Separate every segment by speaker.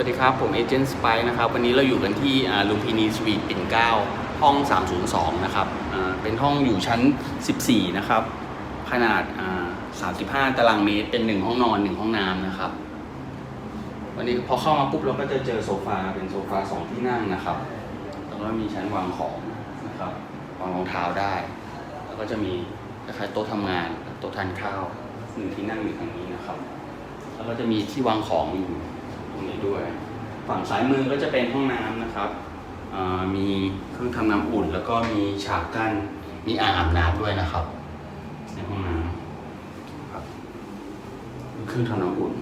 Speaker 1: วัสดีครับ ผมเอเจนต์สไปนะครับ วันนี้เราอยู่กันที่ลุมพินีสวีทปิ่นเก้าห้อง 302 นะครับเป็นห้องอยู่ชั้น 14 นะครับ ขนาด 35 ตารางเมตร เป็น 1 ห้องนอน 1 ห้องน้ำนะครับ วันนี้พอเข้ามาปุ๊บเราก็จะเจอโซฟา เป็นโซฟา 2 ที่นั่งนะครับ แล้วก็มีชั้นวางของนะครับ วางรองเท้าได้ แล้วก็จะมีคล้ายๆโต๊ะทำงาน โต๊ะทานข้าวหนึ่งที่นั่งอยู่ทางนี้นะครับ แล้วก็จะมีที่วางของอยู่ ตรงนี้ด้วย ฝั่งซ้ายมือก็จะเป็นห้องน้ำนะครับมีเครื่องทำน้ำอุ่น แล้วก็มีฉากกั้นมีอ่างอาบน้ำด้วยนะครับในห้องน้ำครับเครื่องทำน้ำอุ่น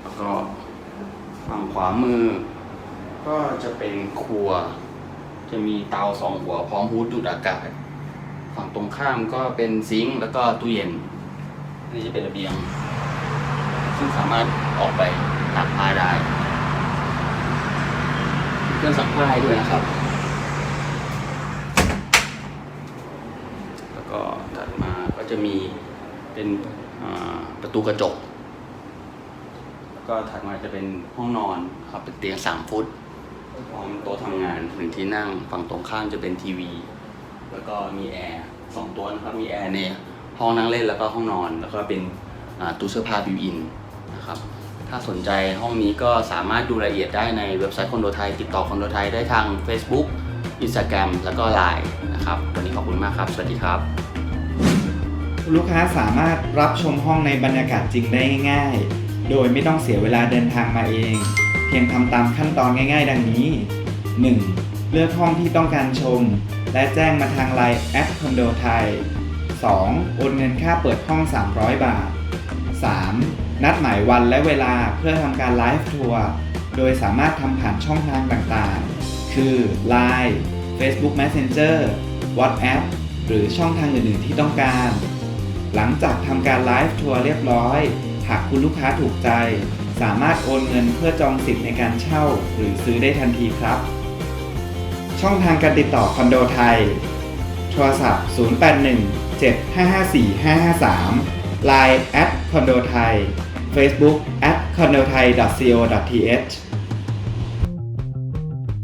Speaker 1: แล้วก็ฝั่งขวามือ ก็จะเป็นครัว จะมีเตาสองหัวพร้อมฮูดดูดอากาศฝั่งตรงข้ามก็เป็นซิงค์แล้วก็ตู้เย็นนนี้จะเป็นระเบียง ซึ่งสามารถออกไปตากผ้าได้เครื่องซักผ้าให้ด้วยนะครับ แล้วก็ถัดมาก็จะมีเป็นประตูกระจก แล้วก็ถัดมาจะเป็นห้องนอนครับเป็นเตียงสามฟุตพร้อมโต๊ะทำงานหนึ่งที่นั่งฝั่งตรงข้ามจะเป็นทีวี แล้วก็มีแอร์สองตัวนะครับมีแอร์ในห้องนั่งเล่นแล้วก็ห้องนอน แล้วก็เป็นตู้เสื้อผ้าบิวอิน นะครับ ถ้าสนใจห้องนี้ก็สามารถดูรายละเอียดได้ในเว็บไซต์คอนโดไทย ติดต่อคอนโดไทยได้ทาง Facebook Instagram แล้วก็ Line นะครับ วันนี้ขอบคุณมากครับ สวัสดีครับ
Speaker 2: ลูกค้าสามารถรับชมห้องในบรรยากาศจริงได้ง่าย ๆ โดยไม่ต้องเสียเวลาเดินทางมาเอง เพียงทำตามขั้นตอนง่าย ๆ ดังนี้ 1. เลือกห้องที่ต้องการชม และแจ้งมาทางไลน์แอดคอนโดไทย 2. โอนเงินค่าเปิดห้อง 300 บาท 3. นัดหมายวันและเวลาเพื่อทำการไลฟ์ทัวร์โดยสามารถทำผ่านช่องทางต่างๆ คือ Line Facebook Messenger WhatsApp หรือช่องทางอื่นๆที่ต้องการ หลังจากทำการไลฟ์ทัวร์เรียบร้อย หากคุณลูกค้าถูกใจ สามารถโอนเงินเพื่อจองสิทธิ์ในการเช่า หรือซื้อได้ทันทีครับ ช่องทางการติดต่อคอนโดไทย โทรศัพท์ 081 7554 553 Line แอดคอนโดไทย Facebook แอดคอนโดไทย co th